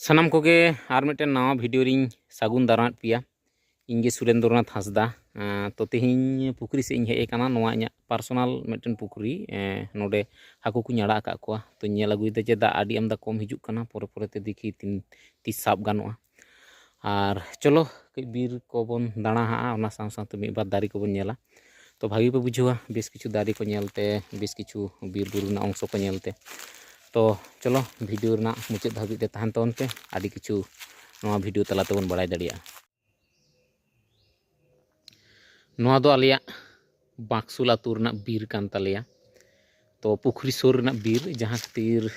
सामान को और मिट्टन नवा भिडियो रिंग सागुन दाराद पे इंगे सुरेंद्रनाथ हंसदा तो तेहन पुखरी से हेकना पार्सोनल मिट्टन पुखरी नोडे हाकू को अड़ा का तो नल अगुदा जे दादी आमदा कम हजना पे देखी तीन तीस साब गनोगा और चलो कई बीर को बन दाड़ा हाँ बार दारे को बनला तो भागी पे बुझा बेस किचु दारे को बेस किचु बीर बुरु अंश को तो चलो भिडियो मुचाद हाजी तहन तो आदि किचु भिडियो तलाते बड़ा दाड़ा ना बागसूल बीर तलिया तो पुखरी सोर बीर, जहाँ खातिर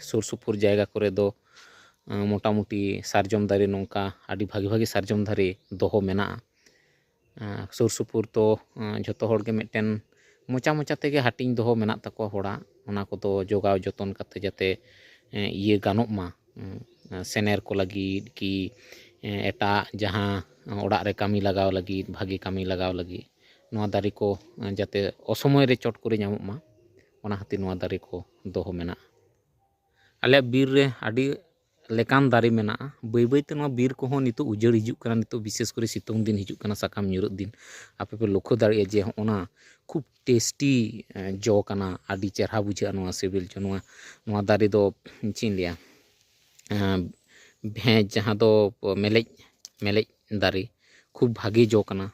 सुरसुपुर जैगा मोटामुटी सार्जम दारे नौका भागे भागे सार्जम दारे दो मेना। सुरसुपुर तो जो तो हमें मिट्टन ᱢᱚᱪᱟ ᱢᱚᱪᱟ ᱛᱮᱜᱮ ᱦᱟᱹᱴᱤᱧ ᱫᱚᱦᱚ ᱢᱮᱱᱟᱜ ᱛᱟᱠᱚᱣᱟ ᱦᱚᱲᱟᱜ ᱚᱱᱟ ᱠᱚᱫᱚ ᱡᱚᱜᱟᱣ ᱡᱚᱛᱚᱱ ᱠᱟᱛᱮ ᱡᱟᱛᱮ ᱤᱭᱟᱹ ᱜᱟᱱᱚᱜ ᱢᱟ ᱥᱮᱱᱮᱨ ᱠᱚ ᱞᱟᱹᱜᱤᱫ ᱠᱤ ᱮᱴᱟᱜ ᱡᱟᱦᱟᱸ ᱚᱲᱟᱜ ᱨᱮ ᱠᱟᱹᱢᱤ ᱞᱟᱜᱟᱣ ᱞᱟᱹᱜᱤᱫ ᱵᱷᱟᱜᱤ ᱠᱟᱹᱢᱤ ᱞᱟᱜᱟᱣ ᱞᱟᱹᱜᱤᱫ ᱱᱚᱣᱟ ᱫᱟᱨᱮ ᱠᱚ ᱡᱟᱛᱮ ᱚᱥᱚᱢᱚᱭ ᱨᱮ ᱪᱚᱴ করে ᱧᱟᱢᱚᱜ ᱢᱟ ᱚᱱᱟ ᱠᱷᱟᱹᱛᱤᱨ ᱱᱚᱣᱟ ᱫᱟᱨᱮ ᱠᱚ ᱫᱚᱦᱚ ᱢᱮᱱᱟᱜᱼᱟ ᱟᱞᱮᱭᱟᱜ ᱵᱤᱨ ᱨᱮ ᱟᱹᱰᱤ लेकान दारे में बै बैते बर को नित उजड़ हजुना विशेषकर सितों दिन हजुना साकाम युद्ध दिन आपेपे लक्ष्य दाड़े जे हा खूब टेस्टी जो करना चेहरा बुझा सिविल जो दारे दो चलिए भेज जहाँ दो मेलेज मेलेज दारे खूब भागे जो करना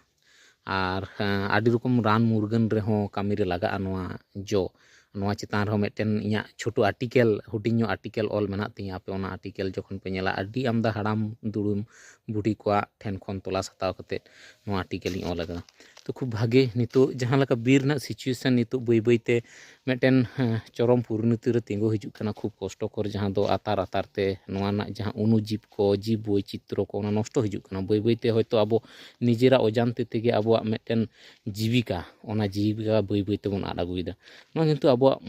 रकम रान मुरगन रहे कमी लगा जो ᱱᱚᱣᱟ ᱪᱮᱛᱟᱱ ᱨᱮᱦᱚᱸ ᱢᱤᱫᱴᱮᱱ ᱤᱧᱟᱹᱜ ᱪᱷᱳᱴᱳ ᱟᱨᱴᱤᱠᱮᱞ ᱦᱩᱰᱤᱧ ᱧᱚᱜ ᱟᱨᱴᱤᱠᱮᱞ ᱚᱞ ᱢᱮᱱᱟᱜ ᱛᱤᱧᱟᱹ ᱟᱯᱮ ᱚᱱᱟ ᱟᱨᱴᱤᱠᱮᱞ ᱡᱚᱠᱷᱚᱱ ᱯᱮ ᱧᱮᱞᱟ ᱟᱹᱰᱤ ᱟᱢᱫᱟ ᱦᱟᱲᱟᱢ ᱫᱩᱲᱩᱢ ᱵᱩᱰᱷᱤ ᱠᱚᱣᱟᱜ ᱴᱷᱮᱱ ᱠᱷᱚᱱ ᱛᱚᱞᱟᱥ ᱦᱟᱛᱟᱣ ᱠᱟᱛᱮᱫ ᱱᱚᱣᱟ ᱟᱨᱴᱤᱠᱮᱞᱤᱧ ᱚᱞ ᱟᱠᱟᱫᱟ ᱛᱚ ᱠᱷᱩᱵ ᱵᱷᱟᱜᱮ ᱱᱤᱛᱚᱜ ᱡᱟᱦᱟᱸ ᱞᱮᱠᱟ ᱵᱤᱨ ᱨᱮᱱᱟᱜ ᱥᱤᱪᱩᱭᱮᱥᱚᱱ ᱱᱤᱛᱚᱜ ᱵᱟᱹᱭ ᱵᱟᱹᱭᱛᱮ ᱢᱤᱫᱴᱮᱱ ᱪᱚᱨᱚᱢ ᱯᱚᱨᱤᱱᱚᱛᱤ ᱨᱮ ᱛᱤᱸᱜᱩ ᱦᱤᱡᱩᱜ ᱠᱟᱱᱟ ᱠᱷᱩᱵ ᱠᱚᱥᱴᱚᱠᱚᱨ ᱡᱟᱦᱟᱸ ᱫᱚ ᱟᱛᱟᱨ ᱟᱛᱟᱨ ᱛᱮ ᱱᱚᱣᱟ ᱨᱮᱱᱟᱜ ᱡᱟᱦᱟᱸ ᱚᱱᱩᱡᱤᱵ ᱠᱚ ᱡᱤᱵ ᱵᱳᱭᱪᱤᱛᱨᱚ ᱠᱚ ᱚᱱᱟ ᱱᱚᱥᱴᱚ ᱦᱤᱡᱩᱜ ᱠᱟᱱᱟ ᱵᱟᱹᱭ ᱵᱟᱹᱭᱛᱮ ᱦᱚᱭᱛᱳ ᱟᱵᱚ ᱱᱤᱡᱮᱨᱟᱜ ᱚᱡᱟᱱᱛᱮ ᱛᱮᱜᱮ ᱟᱵᱚᱣᱟᱜ ᱢᱤᱫᱴᱮᱱ ᱡᱤᱵᱤᱠᱟ ᱚᱱᱟ ᱡᱤᱵᱤᱠᱟ ᱵᱟᱹᱭ ᱵᱟᱹᱭ ᱛᱮᱵᱚᱱ ᱟᱫ ᱟᱹᱜᱩᱭᱮᱫᱟ ᱱᱚᱣᱟ ᱠᱤᱱᱛᱩ ᱟᱵᱚᱣᱟᱜ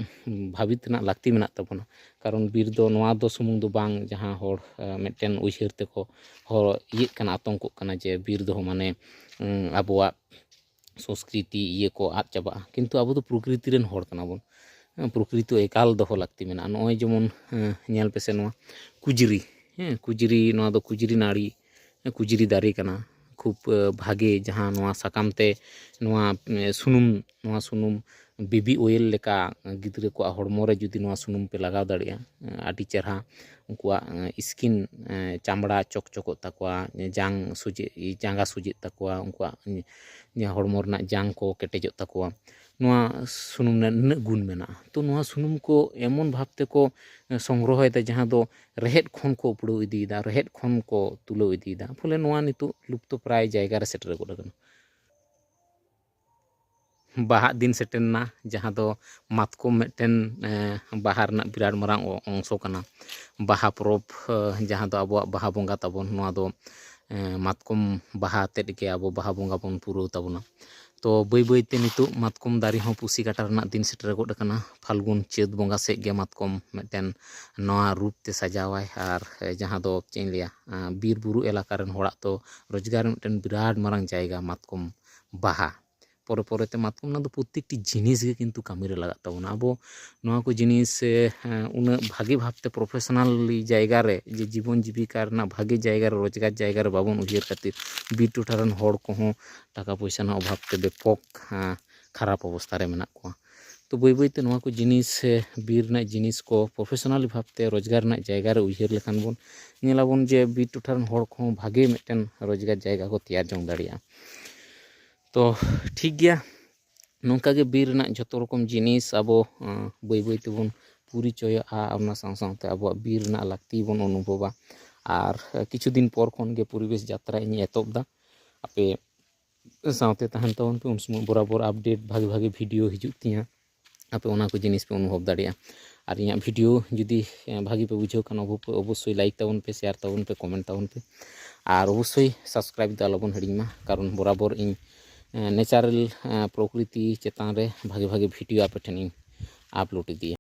ᱵᱷᱟᱵᱤᱛ ᱨᱮᱱᱟᱜ ᱞᱟᱹᱠᱛᱤ ᱢᱮᱱᱟᱜ ᱛᱟᱵᱚᱱᱟ ᱠᱟᱨᱚᱱ ᱵᱤᱨ ᱫᱚ ᱱᱚᱣᱟ ᱫᱚ ᱥᱩᱢᱩᱝ ᱫᱚ ᱵᱟᱝ ᱡᱟᱦᱟᱸ ᱦᱚᱲ ᱢᱤᱫᱴᱮᱱ ᱩᱭᱦᱟᱹᱨ ᱛᱮᱠᱚ ᱦᱚᱲ ᱤᱭᱟᱹᱜ ᱠᱟᱱᱟ ᱟᱛᱚᱝᱠᱚᱜ ᱠᱟᱱᱟ ᱡᱮ ᱵᱤᱨ ᱫᱚ ᱢᱟᱱᱮ ᱟᱵᱚᱣᱟᱜ ᱥᱚᱝᱥᱠᱨᱤᱛᱤ ᱤᱭᱟᱹ ᱠᱚ ᱟᱫ ᱪᱟᱵᱟᱜᱼᱟ ᱠᱤᱱᱛᱩ ᱟᱵᱚ ᱫᱚ ᱯᱨᱚᱠᱨᱤᱛᱤ ᱨᱮᱱ ᱦᱚᱲ ᱠᱟᱱᱟ ᱵᱚᱱ ᱯᱨᱚᱠᱨᱤᱛᱤ ᱮᱠᱟᱞ ᱫᱚᱦᱚ ᱞᱟᱹᱠᱛᱤ ᱢᱮᱱᱟᱜᱼᱟ ᱱᱚᱜᱼᱚᱭ ᱡᱮᱢᱚᱱ ᱧᱮᱞ ᱯᱮᱥᱮ ᱱᱚᱣᱟ ᱠᱩᱡᱽᱨᱤ ᱦᱮᱸ ᱠᱩᱡᱽᱨᱤ ᱱᱚᱣᱟ ᱫᱚ ᱠᱩᱡᱽᱨᱤ ᱱᱟᱹᱲᱤ ᱠᱩᱡᱽᱨᱤ ᱫᱟᱨᱮ ᱠᱟᱱᱟ ᱠᱷᱩᱵ ᱵᱷᱟᱜᱮ ᱡᱟᱦᱟᱸ ᱱᱚᱣᱟ ᱥᱟᱠᱟᱢ ᱛᱮ ᱱᱚᱣᱟ ᱥᱩᱱᱩᱢ ᱱᱚᱣᱟ ᱥᱩᱱᱩᱢ ᱵᱤᱵᱤ ᱳᱭᱮᱞ ᱞᱮᱠᱟ ᱜᱤᱫᱽᱨᱟᱹ ᱠᱚᱣᱟᱜ ᱦᱚᱲᱢᱚ ᱨᱮ ᱡᱩᱫᱤ ᱱᱚᱣᱟ ᱥᱩᱱᱩᱢ ᱯᱮ ᱞᱟᱜᱟᱣ ᱫᱟᱲᱮᱭᱟᱜᱼᱟ ᱟᱹᱰᱤ ᱪᱮᱨᱦᱟ ᱩᱱᱠᱩᱣᱟᱜ ᱥᱠᱤᱱ ᱪᱟᱢᱲᱟ ᱪᱚᱠᱪᱚᱠᱚᱜ ᱛᱟᱠᱚᱣᱟ ᱡᱟᱝ ᱥᱚᱡᱷᱮ ᱡᱟᱸᱜᱟ ᱥᱚᱡᱷᱮᱜ ᱛᱟᱠᱚᱣᱟ ᱩᱱᱠᱩᱣᱟᱜ ᱦᱚᱲᱢᱚ ᱨᱮᱱᱟᱜ ᱡᱟᱝ ᱠᱚ ᱠᱮᱴᱮᱡᱚᱜ ᱛᱟᱠᱚᱣᱟ ᱱᱚᱣᱟ ᱥᱩᱱᱩᱢ ᱨᱮ ᱱᱩᱱᱟᱹᱜ ᱜᱩᱱ ᱢᱮᱱᱟᱜᱼᱟ ᱛᱚ ᱱᱚᱣᱟ ᱥᱩᱱᱩᱢ ᱠᱚ ᱮᱢᱚᱱ ᱵᱷᱟᱵ ᱛᱮᱠᱚ ᱥᱚᱝᱜᱨᱚᱦᱚᱭᱮᱫᱟ ᱡᱟᱦᱟᱸ ᱫᱚ ᱨᱮᱦᱮᱫ ᱠᱷᱚᱱ ᱠᱚ ᱩᱯᱲᱟᱹᱣ ᱤᱫᱤᱭᱮᱫᱟ ᱨᱮᱦᱮᱫ ᱠᱷᱚᱱ ᱠᱚ ᱛᱩᱞᱟᱹᱣ ᱤᱫᱤᱭᱮᱫᱟ ᱯᱷᱚᱞᱮ ᱱᱚᱣᱟ ᱱᱤᱛᱚᱜ ᱞᱩᱯᱛᱚ ᱯᱨᱟᱭ ᱡᱟᱭᱜᱟ ᱨᱮ ᱥᱮᱴᱮᱨ ᱜᱚᱫ ᱟᱠᱟᱱᱟ ᱵᱟᱦᱟᱜ ᱫᱤᱱ ᱥᱮᱴᱮᱨᱱᱟ ᱡᱟᱦᱟᱸ ᱫᱚ ᱢᱟᱛᱠᱚᱢ ᱢᱤᱫᱴᱮᱱ ᱵᱟᱦᱟ ᱨᱮᱱᱟᱜ ᱵᱤᱨᱟᱴ ᱢᱟᱨᱟᱝ ᱚᱝᱥᱚ ᱠᱟᱱᱟ ᱵᱟᱦᱟ ᱯᱚᱨᱚᱵᱽ ᱡᱟᱦᱟᱸ ᱫᱚ ᱟᱵᱚᱣᱟᱜ ᱵᱟᱦᱟ ᱵᱚᱸᱜᱟ ᱛᱟᱵᱚᱱ ᱱᱚᱣᱟ ᱫᱚ ᱢᱟᱛᱠᱚᱢ ᱵᱟᱦᱟ ᱟᱛᱮᱫ ᱜᱮ ᱟᱵᱚ ᱵᱟᱦᱟ ᱵᱚᱸᱜᱟ ᱵᱚᱱ ᱯᱩᱨᱟᱹᱣ ᱛᱟᱵᱚᱱᱟ ᱛᱚ ᱵᱟᱹᱭ ᱵᱟᱹᱭᱛᱮ ᱱᱤᱛᱚᱜ ᱢᱟᱛᱠᱚᱢ ᱫᱟᱨᱮ ᱦᱚᱸ ᱯᱩᱥᱤ ᱠᱟᱴᱟ ᱨᱮᱱᱟᱜ ᱫᱤᱱ ᱥᱮᱴᱮᱨ ᱜᱚᱫ ᱟᱠᱟᱱᱟ ᱯᱷᱟᱞᱜᱩᱱ ᱪᱟᱹᱛ ᱵᱚᱸᱜᱟ ᱥᱮᱫ ᱜᱮ ᱢᱟᱛᱠᱚᱢ ᱢᱤᱫᱴᱮᱱ ᱱᱚᱣᱟ ᱨᱩᱯ ᱛᱮ ᱥᱟᱡᱟᱣᱟᱭ ᱟᱨ ᱡᱟᱦᱟᱸ ᱫᱚ ᱪᱮᱫ ᱤᱧ ᱞᱟᱹᱭᱟ ᱵᱤᱨ ᱵᱩᱨᱩ ᱮᱞᱟᱠᱟ ᱨᱮᱱ ᱦᱚᱲᱟᱜ ᱫᱚ ᱨᱳᱡᱽᱜᱟᱨ ᱢᱤᱫᱴᱮᱱ ᱵᱤᱨᱟᱴ ᱢᱟᱨᱟᱝ ᱡᱟᱭᱜᱟ ᱢᱟᱛᱠᱚᱢ ᱵᱟᱦᱟ ᱯᱚᱨᱮ ᱯᱚᱨᱮᱛᱮ ᱢᱟᱛᱠᱚᱢ ᱨᱮᱱᱟᱜ ᱫᱚ ᱯᱨᱚᱛᱮᱠᱴᱤ ᱡᱤᱱᱤᱥ ᱜᱮ ᱠᱤᱱᱛᱩ ᱠᱟᱹᱢᱤᱨᱮ ᱞᱟᱜᱟᱜ ᱛᱟᱵᱚᱱᱟ ᱟᱵᱚ ᱱᱚᱣᱟ ᱠᱚ ᱡᱤᱱᱤᱥ ᱩᱱᱟᱹᱜ ᱵᱷᱟᱜᱮ ᱵᱷᱟᱵᱛᱮ ᱯᱨᱚᱯᱷᱮᱥᱚᱱᱟᱞᱤ ᱡᱟᱭᱜᱟ ᱨᱮ ᱡᱮ ᱡᱤᱵᱚᱱ ᱡᱤᱵᱤᱠᱟ ᱨᱮᱱᱟᱜ ᱵᱷᱟᱜᱮ ᱡᱟᱭᱜᱟ ᱨᱮ ᱨᱳᱡᱽᱜᱟᱨ ᱡᱟᱭᱜᱟ ᱨᱮ ᱵᱟᱵᱚᱱ ᱩᱭᱦᱟᱹᱨ ᱠᱷᱟᱹᱛᱤᱨ ᱵᱤᱨ ᱴᱚᱴᱷᱟ ᱨᱮᱱ ᱦᱚᱲ ᱠᱚᱦᱚᱸ ᱴᱟᱠᱟ ᱯᱚᱭᱥᱟ ᱨᱮᱱᱟᱜ ᱚᱵᱷᱟᱵ ᱛᱮ ᱵᱮᱯᱚᱠ ᱠᱷᱟᱨᱟᱯ ᱚᱵᱚᱥᱛᱷᱟ ᱨᱮ ᱢᱮᱱᱟᱜ ᱠᱚᱣᱟ ᱛᱚ ᱵᱟᱹᱭ ᱵᱟᱹᱭᱛᱮ ᱱᱚᱣᱟ ᱠᱚ ᱡᱤᱱᱤᱥ ᱥᱮ ᱵᱤᱨ ᱨᱮᱱᱟᱜ ᱡᱤᱱᱤᱥ ᱠᱚ ᱯᱨᱚᱯᱷᱮᱥᱚᱱᱟᱞ ᱵᱷᱟᱵᱛᱮ ᱨᱳᱡᱽᱜᱟᱨ ᱨᱮᱱᱟᱜ ᱡᱟᱭᱜᱟ ᱨᱮ ᱩᱭᱦᱟᱹᱨ ᱞᱮᱠᱷᱟᱱ ᱵᱚᱱ ᱧᱮᱞᱟᱵᱚᱱ ᱡᱮ ᱵᱤᱨ ᱴᱚᱴᱷᱟ ᱨᱮᱱ ᱦᱚᱲ ᱠᱚᱦᱚᱸ ᱵᱷᱟᱜᱮ ᱢᱤᱫᱴᱮᱱ ᱨᱳᱡᱽᱜᱟᱨ ᱡᱟᱭᱜᱟ ᱠᱚ ᱛᱮᱭᱟᱨ ᱡᱚᱝ ᱫᱟᱲᱮᱭᱟᱜᱼᱟ ᱛᱚ ᱴᱷᱤᱠ ᱜᱮᱭᱟ ᱱᱚᱝᱠᱟᱜᱮ ᱵᱤᱨ ᱨᱮᱱᱟᱜ ᱡᱷᱚᱛᱚ ᱨᱚᱠᱚᱢ ᱡᱤᱱᱤᱥ ᱟᱵᱚ ᱵᱟᱹᱭ ᱵᱟᱹᱭ ᱛᱮᱵᱚᱱ ᱯᱚᱨᱤᱪᱚᱭᱚᱜᱼᱟ ᱚᱱᱟ ᱥᱟᱶ ᱥᱟᱶᱛᱮ ᱟᱵᱚᱣᱟᱜ ᱵᱤᱨ ᱨᱮᱱᱟᱜ ᱞᱟᱹᱠᱛᱤ ᱵᱚᱱ ᱚᱱᱩᱵᱷᱚᱵᱟ ᱟᱨ ᱠᱤᱪᱷᱩ ᱫᱤᱱ ᱯᱚᱨ ᱠᱷᱚᱱᱜᱮ ᱯᱚᱨᱤᱵᱮᱥ ᱡᱟᱛᱨᱟ ᱤᱧ ᱮᱛᱚᱦᱚᱵ ᱮᱫᱟ ᱟᱯᱮ ᱥᱟᱶᱛᱮ ᱛᱟᱦᱮᱱ ᱛᱟᱵᱚᱱ ᱯᱮ ᱩᱱ ᱥᱚᱢᱚᱭ ᱵᱚᱨᱟᱵᱚᱨ ᱟᱯᱰᱮᱴ ᱵᱷᱟᱜᱮ ᱵᱷᱟᱜᱮ ᱵᱷᱤᱰᱤᱭᱳ ᱦᱤᱡᱩᱜ ᱛᱤᱧᱟᱹ ᱟᱯᱮ ᱚᱱᱟ ᱠᱚ ᱡᱤᱱᱤᱥ ᱯᱮ ᱚᱱᱩᱵᱷᱚᱵ ᱫᱟᱲᱮᱭᱟᱜᱼᱟ ᱟᱨ ᱤᱧᱟᱹᱜ ᱵᱷᱤᱰᱤᱭᱳ ᱡᱩᱫᱤ ᱵᱷᱟᱜᱮ ᱯᱮ ᱵᱩᱡᱷᱟᱹᱣ ᱠᱷᱟᱱ ᱚᱵᱚᱥᱥᱳᱭ ᱞᱟᱭᱤᱠ ᱛᱟᱵᱚᱱ ᱯᱮ ᱥᱮᱭᱟᱨ ᱛᱟᱵᱚᱱ ᱯᱮ ᱠᱚᱢᱮᱱᱴ ᱛᱟᱵᱚᱱ ᱯᱮ ᱟᱨ ᱚᱵᱚᱥᱥᱳᱭ ᱥᱟᱵᱥᱠᱨᱟᱭᱤᱵ ᱫᱚ ᱟᱞᱚᱵᱚᱱ ᱦᱤᱲᱤᱧ ᱢᱟ ᱠᱟᱨᱚᱱ ᱵᱚᱨᱟᱵᱚᱨ ᱤᱧ ᱱᱮᱪᱟᱨᱮᱞ ᱯᱨᱚᱠᱨᱤᱛᱤ ᱪᱮᱛᱟᱱ ᱨᱮ ᱵᱷᱟᱜᱮ ᱵᱷᱟᱜᱮ ᱵᱷᱤᱰᱤᱭᱳ ᱟᱯᱮ ᱴᱷᱮᱱ ᱤᱧ ᱟᱯᱞᱳᱰ ᱤᱫᱤᱭᱟ